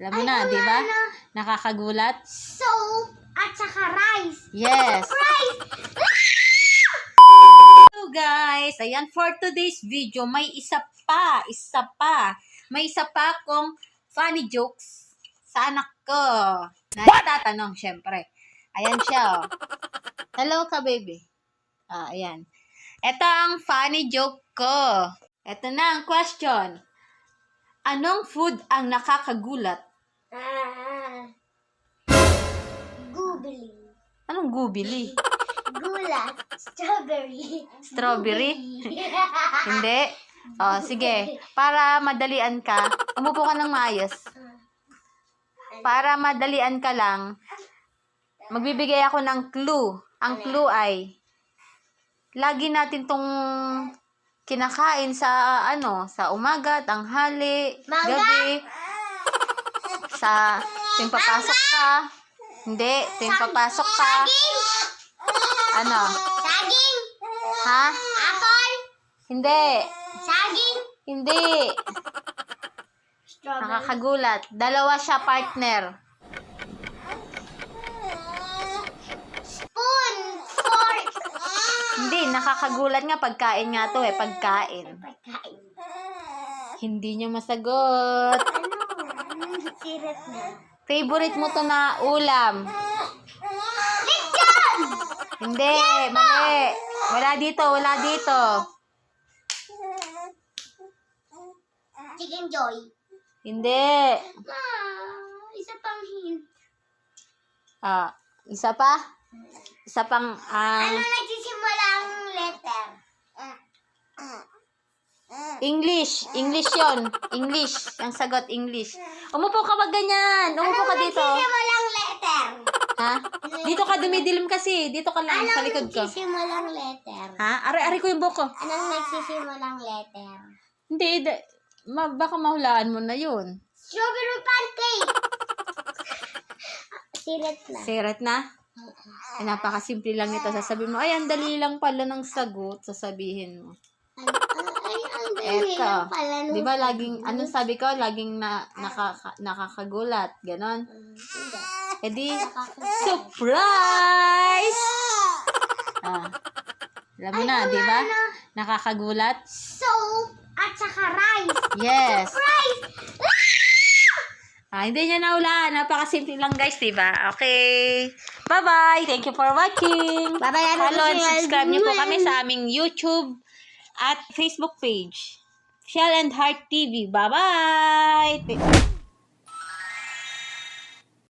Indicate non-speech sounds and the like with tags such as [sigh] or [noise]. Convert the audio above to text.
Alam mo na, di ba? Nakakagulat? Soap at saka rice. Yes. [laughs] Rice! Hello guys! Ayan, for today's video, may isa pa, isa pa. May isa pa akong funny jokes sa anak ko. Na itatanong, syempre. Ayan siya, oh. Hello ka, baby. Ah, ayan. Ito ang funny joke ko. Ito na ang question. Anong food ang nakakagulat? Ah. Googly. Anong gubili? Gulat. Strawberry. Strawberry? Hindi? Oh, sige. Para madalian ka, umupo ka ng maayos. Para madalian ka lang, magbibigay ako ng clue. Ang clue ay, lagi natin tong kinakain sa ano, sa umaga, tanghali, Mangga? gabi, sa tuwing papasok ka. Hindi, tuwing papasok ka. Saging! Ano? Saging! Ha? Apple! Hindi. Saging! Hindi. Nakakagulat. Dalawa siya partner. Spoon! Fork! Hindi, nakakagulat nga pagkain nga to eh, pagkain. Pagkain. Hindi niya masagot. Sirap na. Favorite mo to na ulam. Lechon! Hindi, mali. Wala dito, wala dito. Chicken Joy. Hindi. Ah, isa pang hint. Ah, isa pa? Isa pang, ah, Ano English. English yon English. Ang sagot, English. Umupo ka wag ganyan. Umupo ka dito. Nagsisimula ang letter? Ha? Dito ka dumidilim kasi. Dito ka lang sa Anong likod ko. nagsisimula ang letter? Ha? Ari-ari ko yung buko. Anong nagsisimula ang letter? Hindi, da- ma- baka mahulaan mo na yun. Strawberry pancake! [laughs] Sirat na. Sirat na? Napakasimple lang nito. Sasabihin mo, ay, ang dali lang pala ng sagot. Sasabihin mo. Ano, ay, ang dali Eto. Di ba laging, anong sabi ko? Laging na, nakaka, nakakagulat. Ganon. E di, surprise! [laughs] Ah. Alam mo na, di ba? Nakakagulat? Soap at saka rice. Yes. Rice! Ah, hindi niya nahulaan. Napakasimple lang guys, di ba? Okay. Bye-bye. Thank you for watching. Bye-bye. Follow and subscribe niyo po kami sa aming YouTube at Facebook page. Shell and Heart TV. Bye-bye.